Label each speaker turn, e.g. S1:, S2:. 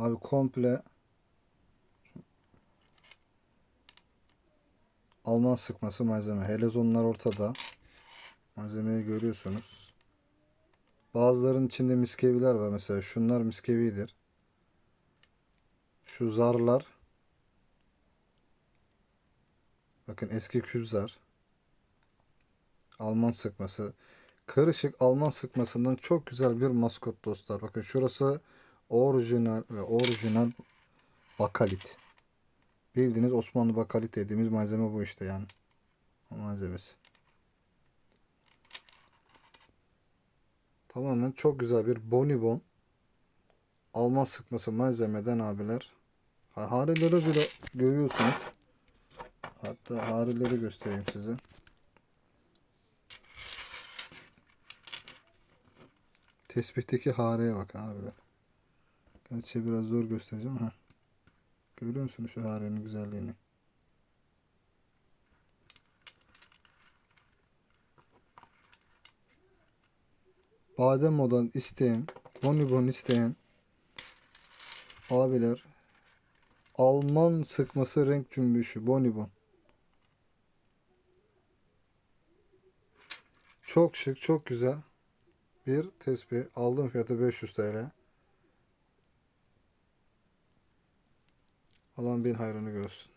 S1: Abi komple Alman sıkması malzeme. Helezonlar ortada. Malzemeyi görüyorsunuz. Bazılarının içinde miskeviler var mesela. Şunlar miskevidir. Şu zarlar. Bakın eski küp zar. Alman sıkması. Karışık Alman sıkmasından çok güzel bir maskot dostlar. Bakın şurası orijinal ve orijinal bakalit. Bildiğiniz Osmanlı bakalit dediğimiz malzeme bu işte yani. O malzemesi. Tamamen çok güzel bir bonibon Alman sıkması malzemeden abiler. Ha- Hareleri bile görüyorsunuz. Hatta hareleri göstereyim size. Tespihteki hareye bak abiler. Gerçi biraz zor göstereceğim ha. Görüyor musunuz şu harenin güzelliğini? Badem modan isteyen, bonibon isteyen abiler Alman sıkması renk cümbüşü bonibon. Çok şık, çok güzel bir tespih. Aldığım fiyatı 500 TL. Alan bin hayrını görsün.